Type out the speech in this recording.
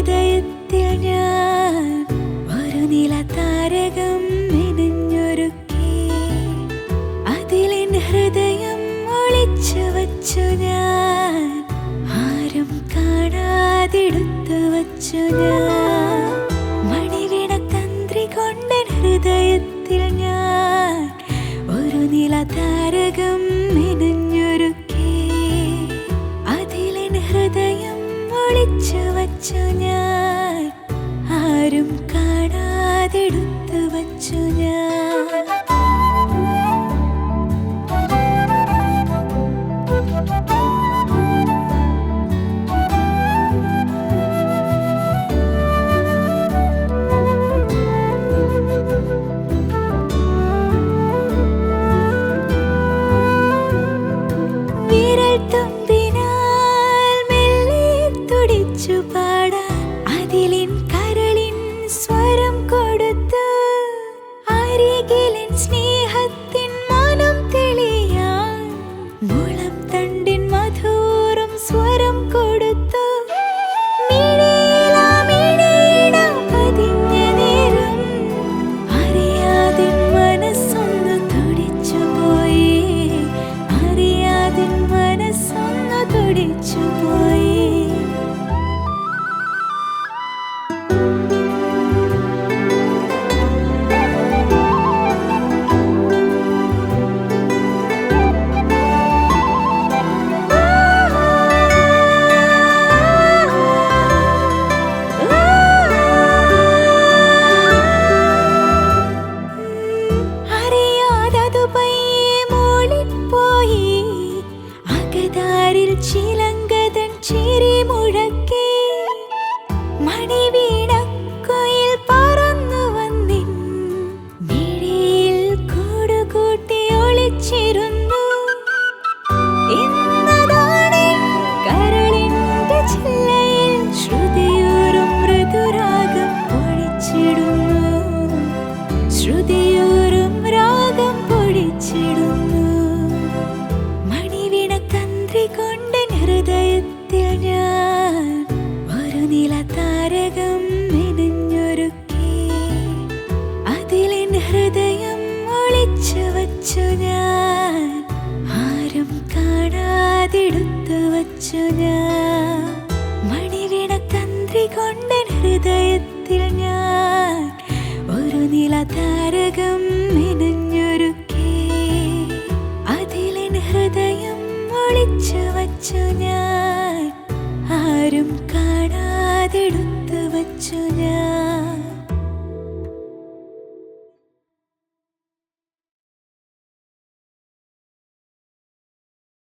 ഹൃദയത്തിൽ ഞാൻ ഒരു നില താരകം മെനഞ്ഞൊരുക്കി. അതിലിൻ ഹൃദയം ഒളിച്ചു വച്ചു ഞാൻ. ആരും കാണാതെടുത്തു വച്ചു ഞാൻ. മണിവിണ തന്ത്രി കൊണ്ടൻ ഹൃദയത്തിൽ ഞാൻ ഒരു നില താരകം ഞാൻ. തുമ്പിനാൽ മെല്ലെ തുടിച്ചു പാടാൻ. അതിലിൻ മുഴക്കി പറന്നു വന്നിൻ. രാഗം മണിവിണ ഹൃദയത്തിൽ ഞാൻ കാണാതെടുത്തു മണിവിട തന്ത്രി കൊണ്ടൻ ഹൃദയത്തിൽ ഞാൻ ഒരു നില താരകം മെനഞ്ഞൊരുക്കേ. അതിലെൻ ഹൃദയം ഒളിച്ചു വച്ചു ഞാൻ. ആരും കാണാതെടുത്തു വച്ചു ഞാൻ.